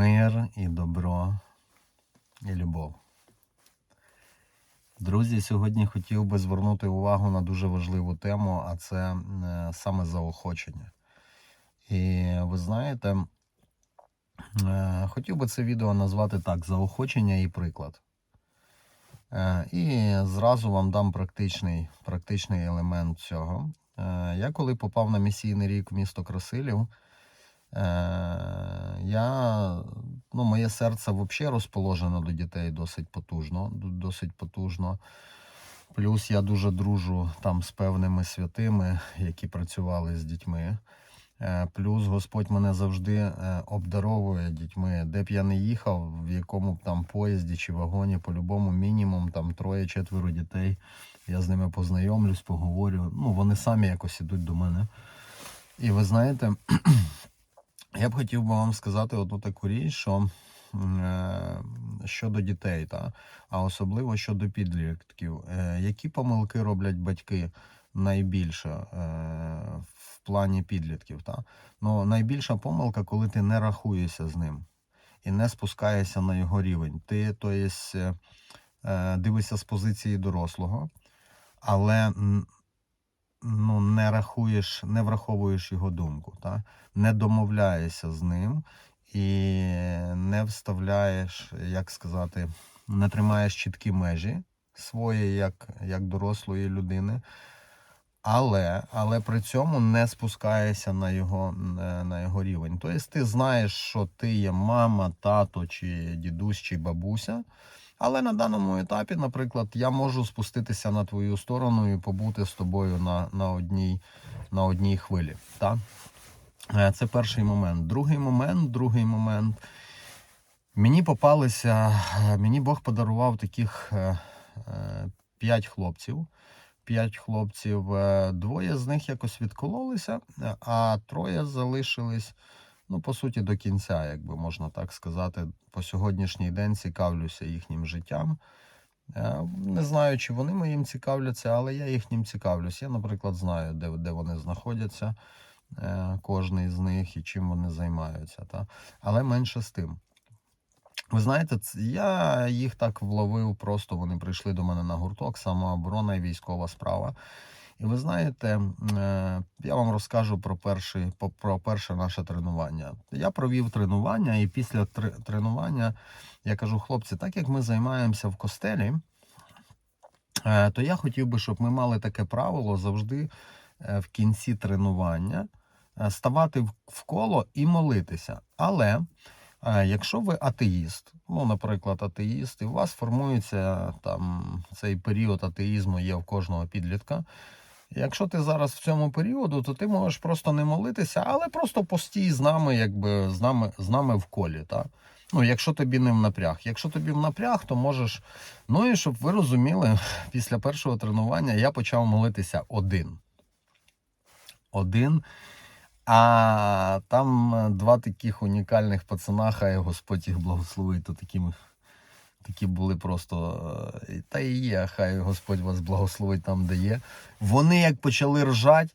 Мир і добро і любов. Друзі, сьогодні хотів би звернути увагу на дуже важливу тему, а це е, саме заохочення. І ви знаєте, е, хотів би це відео назвати так: заохочення і приклад. Е, І зразу вам дам практичний, практичний елемент цього. Я коли попав на місійний рік в місто Красилів, я, ну, моє серце взагалі розположено до дітей досить потужно. Досить потужно. Плюс я дуже дружу там з певними святими, які працювали з дітьми. Е, Плюс Господь мене завжди е, обдаровує дітьми, де б я не їхав, в якому б там поїзді чи вагоні, по-любому мінімум там троє-четверо дітей. Я з ними познайомлюсь, поговорю. Ну, вони самі якось ідуть до мене. І ви знаєте, я б хотів би вам сказати одну таку річ, що е, щодо дітей, та, а особливо щодо підлітків. Е, Які помилки роблять батьки найбільше е, в плані підлітків? Та? Ну, найбільша помилка, коли ти не рахуєшся з ним і не спускаєшся на його рівень. Ти, то є, дивишся з позиції дорослого, але ну, не рахуєш, не враховуєш його думку, та? не домовляєшся з ним і не вставляєш, як сказати, не тримаєш чіткі межі свої, як, як дорослої людини. Але, але при цьому не спускаєшся на його, е, на його рівень. Тобто ти знаєш, що ти є мама, тато, чи дідусь, чи бабуся. Але на даному етапі, наприклад, я можу спуститися на твою сторону і побути з тобою на, на, одній, на одній хвилі. Та? Е, Це перший момент. Другий момент, другий момент. Мені попалися, е, мені Бог подарував таких е, п'ять хлопців. П'ять хлопців, двоє з них якось відкололися, а троє залишились, ну, по суті, до кінця, якби можна так сказати. По сьогоднішній день цікавлюся їхнім життям. Е, Не знаю, чи вони моїм цікавляться, але я їхнім цікавлюсь. Я, наприклад, знаю, де, де вони знаходяться, е, кожний з них і чим вони займаються. Та? Але менше з тим. Ви знаєте, я їх так вловив, просто вони прийшли до мене на гурток, самооборона і військова справа. І ви знаєте, е, я вам розкажу про, перший, по- про перше наше тренування. Я провів тренування, і після тренування я кажу, хлопці, так як ми займаємося в костелі, е, то я хотів би, щоб ми мали таке правило завжди е, в кінці тренування ставати в- коло і молитися. Але якщо ви атеїст, ну, наприклад, атеїст, і у вас формується там цей період атеїзму є в кожного підлітка. Якщо ти зараз в цьому періоду, то ти можеш просто не молитися, але просто постій з нами, якби з нами, з нами в колі. Та? Ну, якщо тобі не в напряг. Якщо тобі в напряг, то можеш. Ну і щоб ви розуміли, після першого тренування я почав молитися один. Один. А там два таких унікальних пацана, хай Господь їх благословить, то такими, такі були просто. е, Та і є, хай Господь вас благословить там, де є. Вони як почали ржати.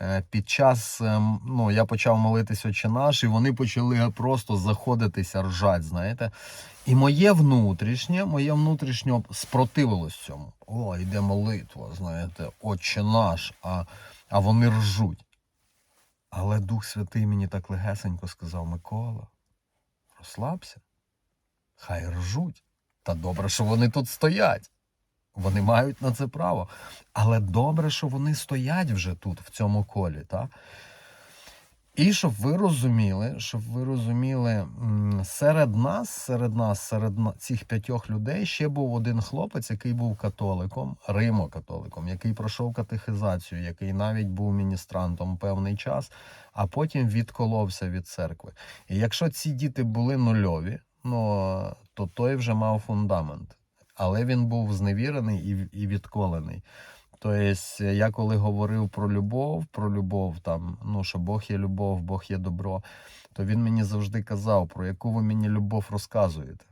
е, Під час, ем, ну, я почав молитись Отче наш, і вони почали просто заходитися, ржать, знаєте. І моє внутрішнє, моє внутрішнє спротивилось цьому. О, йде молитва, знаєте, Отче наш, а, а вони ржуть. Але Дух Святий мені так легесенько сказав: Микола, розслабся, хай ржуть. Та добре, що вони тут стоять. Вони мають на це право. Але добре, що вони стоять вже тут, в цьому колі. Та? І щоб ви розуміли, щоб ви розуміли, серед нас, серед нас, серед цих п'ятьох людей ще був один хлопець, який був католиком, римо-католиком, який пройшов катехизацію, який навіть був міністрантом певний час, а потім відколовся від церкви. І якщо ці діти були нульові, ну то той вже мав фундамент. Але він був зневірений і, відколений. Тобто, я коли говорив про любов, про любов, там, ну, що Бог є любов, Бог є добро, то він мені завжди казав, про яку ви мені любов розказуєте.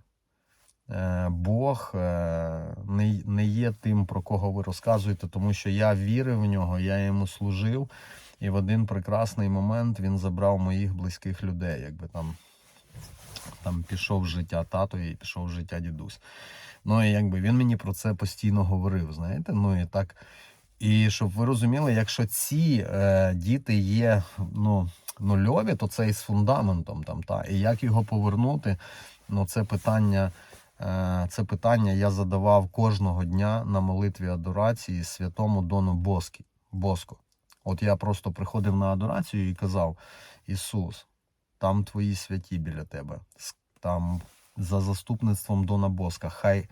Е, Бог е, не є тим, про кого ви розказуєте, тому що я вірив в нього, я йому служив, і в один прекрасний момент він забрав моїх близьких людей, якби там там пішов з життя тато і пішов з життя дідусь. Ну і якби він мені про це постійно говорив, знаєте. Ну і так. І щоб ви розуміли, якщо ці е, діти є ну, нульові, то це із фундаментом там, та. І як його повернути, ну це питання. Е, Це питання я задавав кожного дня на молитві адорації святому Дону Боскі, Боско. От я просто приходив на адорацію і казав: Ісус, там твої святі біля тебе, там за заступництвом Дона Боска, хай,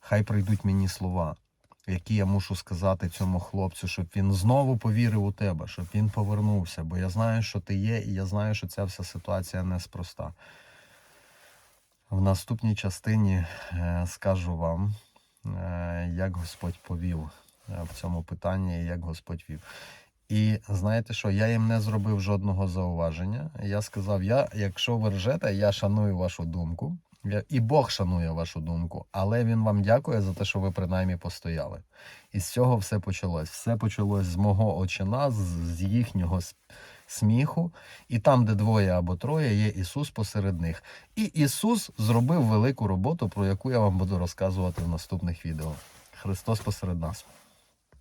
хай прийдуть мені слова, які я мушу сказати цьому хлопцю, щоб він знову повірив у тебе, щоб він повернувся. Бо я знаю, що ти є, і я знаю, що ця вся ситуація неспроста. В наступній частині е, скажу вам, е, як Господь повів е, в цьому питанні, і як Господь вів. І знаєте що, я їм не зробив жодного зауваження. Я сказав: я, якщо ви ржете, я шаную вашу думку. І Бог шанує вашу думку, але він вам дякує за те, що ви принаймні постояли. І з цього все почалось. Все почалось з мого очина, з, їхнього сміху. І там, де двоє або троє, є Ісус посеред них. І Ісус зробив велику роботу, про яку я вам буду розказувати в наступних відео. Христос посеред нас.